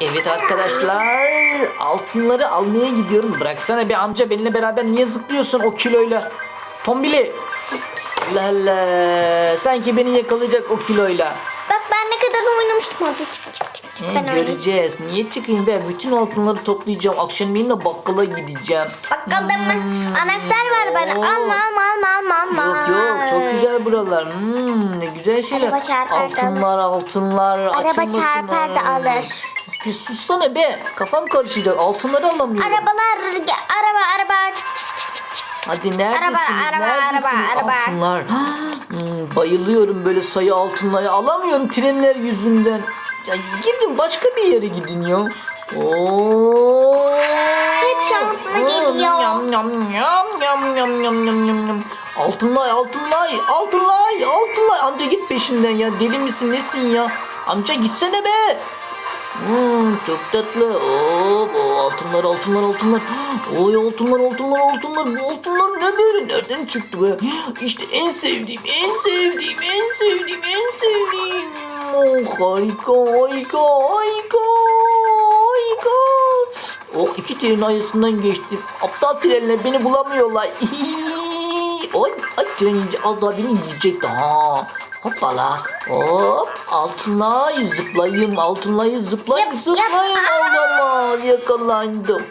Evet arkadaşlar altınları almaya gidiyorum. Bıraksana bir amca benimle beraber niye zıplıyorsun o kiloyla? Tombili. Allah Allah. Sanki beni yakalayacak o kiloyla. Bak ben ne kadar oynamıştım. Hadi çık çık çık. çık. He, Ben oynayayım. göreceğiz. Niye çıkayım be? Bütün altınları toplayacağım. Akşamleyin de bakkala gideceğim. Bakkalda mı? Anahtar var bana. Oo. Alma alma alma alma alma. Yok yok çok güzel buralar. Hmm, ne güzel şeyler. Araba altınlar altınlar. Araba çarpar da alır. Bir sussana be. Kafam karışacak. Altınları alamıyorum. Arabalar araba araba çık çık çık. Hadi neredesiniz? araba, neredesiniz? araba, araba. Altınlar. Hmm, bayılıyorum böyle sayı altınları. Alamıyorum trenler yüzünden. Ya gidin başka bir yere gidin ya. Oo. Hep şansına Hmm, geliyor. Yam yam yam yam yam yam yam yam yam. Altınlay altınlay altınlay altınlay. Amca git peşimden ya. Deli misin nesin ya? Amca gitsene be. Hmm, çok tatlı. Hop, altınlar, altınlar, altınlar. Oy altınlar, altınlar, altınlar. Bu altınlar ne böyle? Nereden çıktı be? İşte en sevdiğim, en sevdiğim, en sevdiğim, en sevdiğim. Oh, harika, harika, harika, harika. Oh, iki trenin arasından geçtim. Aptal trenler beni bulamıyorlar. Oy, ay tren az daha beni yiyecek daha. Hoppala. Hop. Altınlay zıplayayım. Altınlayı zıplayayım. Yap, yap. Zıplayayım. Yakalandım.